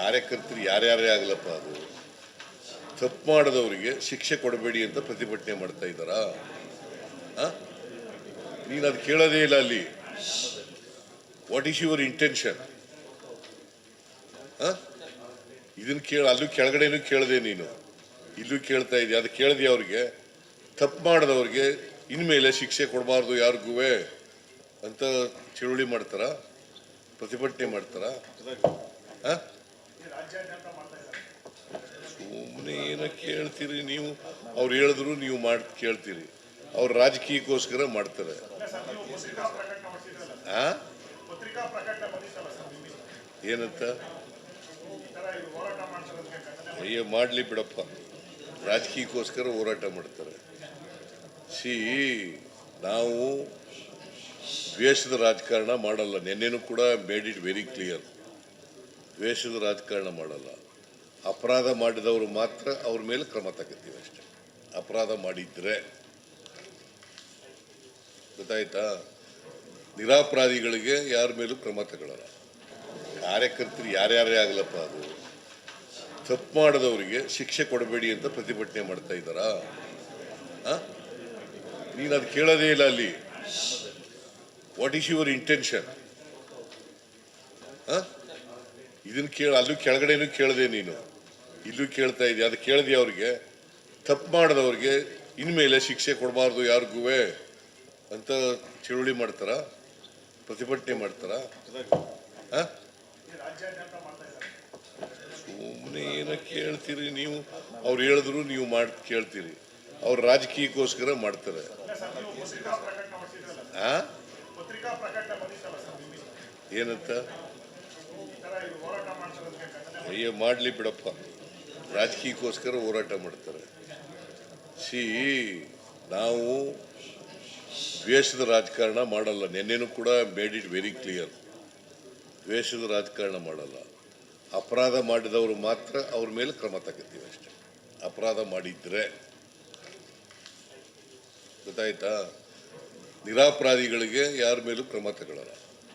ಕಾರ್ಯಕರ್ತರು ಯಾರ್ಯಾರೇ ಆಗಲಪ್ಪ ಅದು? ತಪ್ಪು ಮಾಡಿದವರಿಗೆ ಶಿಕ್ಷೆ ಕೊಡಬೇಡಿ ಅಂತ ಪ್ರತಿಭಟನೆ ಮಾಡ್ತಾ ಇದ್ದಾರಾ? ನೀನು ಅದು ಕೇಳೋದೇ ಇಲ್ಲ ಅಲ್ಲಿ. ವಾಟ್ ಈಸ್ ಯುವರ್ ಇಂಟೆನ್ಷನ್ ಇದನ್ನು ಕೇಳ, ಅಲ್ಲೂ ಕೆಳಗಡೆನೂ ಕೇಳಿದೆ ನೀನು. ಇಲ್ಲೂ ಕೇಳ್ತಾ ಇದೆಯಾ, ಅದು ಕೇಳಿದೆ ಅವ್ರಿಗೆ. ತಪ್ಪು ಮಾಡಿದವ್ರಿಗೆ ಇನ್ಮೇಲೆ ಶಿಕ್ಷೆ ಕೊಡಬಾರ್ದು ಯಾರಿಗೂ ಅಂತ ಚಳುವಳಿ ಮಾಡ್ತಾರ? ಪ್ರತಿಭಟನೆ ಮಾಡ್ತಾರ? ಸುಮ್ಮನೆ ಏನ ಕೇಳ್ತೀರಿ ನೀವು? ಅವ್ರು ಹೇಳಿದ್ರು ನೀವು ಮಾಡ್, ಕೇಳ್ತೀರಿ. ಅವ್ರು ರಾಜಕೀಯಕ್ಕೋಸ್ಕರ ಮಾಡ್ತಾರೆ? ಏನಂತ? ಅಯ್ಯೋ, ಮಾಡಲಿ ಬಿಡಪ್ಪ. ರಾಜಕೀಯಕ್ಕೋಸ್ಕರ ಹೋರಾಟ ಮಾಡ್ತಾರೆ. ಸಿ ನಾವು ದ್ವೇಷದ ರಾಜಕಾರಣ ಮಾಡಲ್ಲ. ನಿನ್ನೆನೂ ಕೂಡ ಮೇಡ್ ಇಟ್ ವೆರಿ ಕ್ಲಿಯರ್ ದ್ವೇಷದ ರಾಜಕಾರಣ ಮಾಡಲ್ಲ. ಅಪರಾಧ ಮಾಡಿದವರು ಮಾತ್ರ ಅವ್ರ ಮೇಲೆ ಕ್ರಮ ತಗೋತೀವಿ ಅಷ್ಟೇ. ಅಪರಾಧ ಮಾಡಿದ್ರೆ. ಗೊತ್ತಾಯ್ತಾ? ನಿರಾಪರಾಧಿಗಳಿಗೆ ಯಾರ ಮೇಲೂ ಕ್ರಮ ತಗೊಳ್ಳಲ್ಲ ಕಾರ್ಯಕರ್ತರು ಯಾರ್ಯಾರೇ ಆಗಲಪ್ಪ ಅದು? ತಪ್ಪು ಮಾಡಿದವರಿಗೆ ಶಿಕ್ಷೆ ಕೊಡಬೇಡಿ ಅಂತ ಪ್ರತಿಭಟನೆ ಮಾಡ್ತಾ ಇದ್ದಾರಾ? ನೀನು ಅದು ಕೇಳೋದೇ ಇಲ್ಲ ಅಲ್ಲಿ. ವಾಟ್ ಈಸ್ ಯುವರ್ ಇಂಟೆನ್ಷನ್ ಇದನ್ನ ಕೇಳ ಅಲ್ಲೂ ಕೆಳಗಡೆನೂ ಕೇಳದೆ ನೀನು. ಇಲ್ಲೂ ಕೇಳ್ತಾ ಇದೆಯಾ. ಅದು ಕೇಳಿದೆ ಅವ್ರಿಗೆ. ತಪ್ಪು ಮಾಡಿದವ್ರಿಗೆ ಇನ್ಮೇಲೆ ಶಿಕ್ಷೆ ಕೊಡಬಾರ್ದು ಯಾರಿಗೂ ಅಂತ ಚಳುವಳಿ ಮಾಡ್ತಾರ? ಪ್ರತಿಭಟನೆ ಮಾಡ್ತಾರ? ಸುಮ್ಮನೆ ಏನ ಕೇಳ್ತೀರಿ ನೀವು? ಅವ್ರು ಹೇಳಿದ್ರು ನೀವು ಮಾಡಿ ಕೇಳ್ತೀರಿ. ಅವ್ರು ರಾಜಕೀಯಕ್ಕೋಸ್ಕರ ಮಾಡ್ತಾರೆ. ಆ? ಏನಂತ? ಅಯ್ಯೋ ಮಾಡಲಿ ಬಿಡಪ್ಪ. ರಾಜಕೀಯಕ್ಕೋಸ್ಕರ ಹೋರಾಟ ಮಾಡ್ತಾರೆ. ಸಿ ನಾವು ದ್ವೇಷದ ರಾಜಕಾರಣ ಮಾಡಲ್ಲ. ನಿನ್ನೆನೂ ಕೂಡ ಮೇಡ್ ಇಟ್ ವೆರಿ ಕ್ಲಿಯರ್ ದ್ವೇಷದ ರಾಜಕಾರಣ ಮಾಡಲ್ಲ. ಅಪರಾಧ ಮಾಡಿದವರು ಮಾತ್ರ ಅವ್ರ ಮೇಲೆ ಕ್ರಮ ತಗೋತೀವಿ ಅಷ್ಟೇ. ಅಪರಾಧ ಮಾಡಿದ್ರೆ ಗೊತ್ತಾಯ್ತಾ? ನಿರಾಪರಾಧಿಗಳಿಗೆ ಯಾರ ಮೇಲೂ ಕ್ರಮ ತಗೊಳ್ಳಲ್ಲ